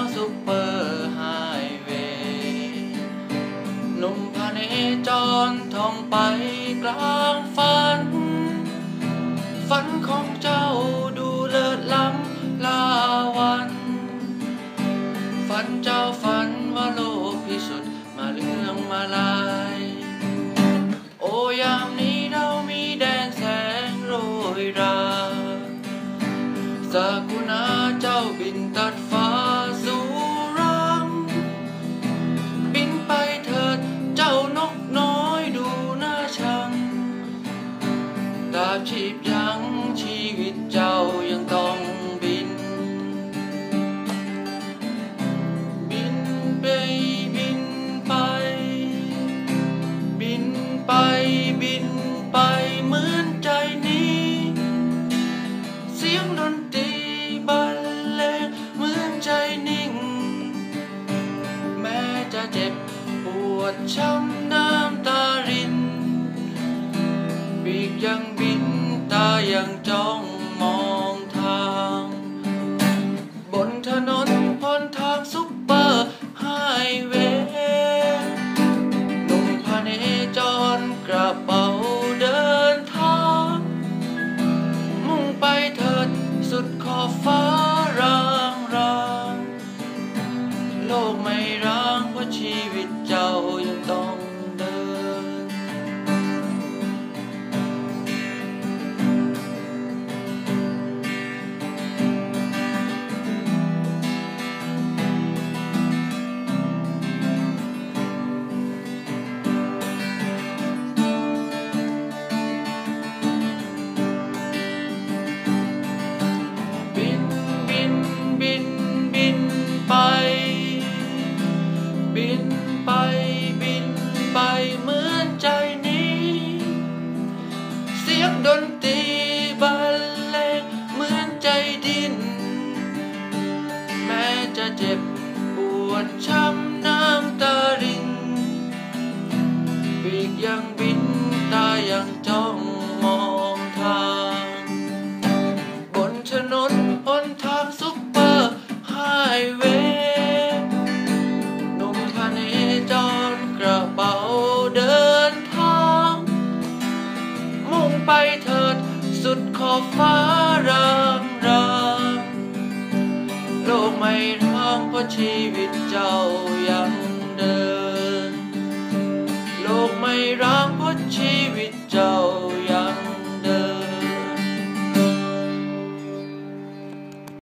าซุปเปอร์ไฮเวย์หนุ่มพเนจรท่องไปกลางฝัน ฝันของเจ้าดูเลิศล้ำลาวัน ฝันเจ้าฝันว่าโลกพิสุทธิ์มาเรื่องมาลาย โอ้ยามนี้เรามีแดนแสงโรยราสากุณาเจ้าบินตัดฟ้า ดช้ำน้ำตาริน ปีกยังบินตายังจ้องมองทาง บนถนนพนทางซุปเปอร์ไฮเวย์หนุ่มพเนจรกระเป๋าเดินทาง มุ่งไปเถิดสุดขอบฟ้า เจ็บปวดช้ำน้ำตารินปีกยังบินตายังจ้องมองทาง บนถนนหนทางซุปเปอร์ไฮเวย์หนุ่มพเนจรกระเป๋าเดินทาง มุ่งไปเถิดสุดขอบฟ้ารางรางโลกไม่ ชีวิตเจ้ายัง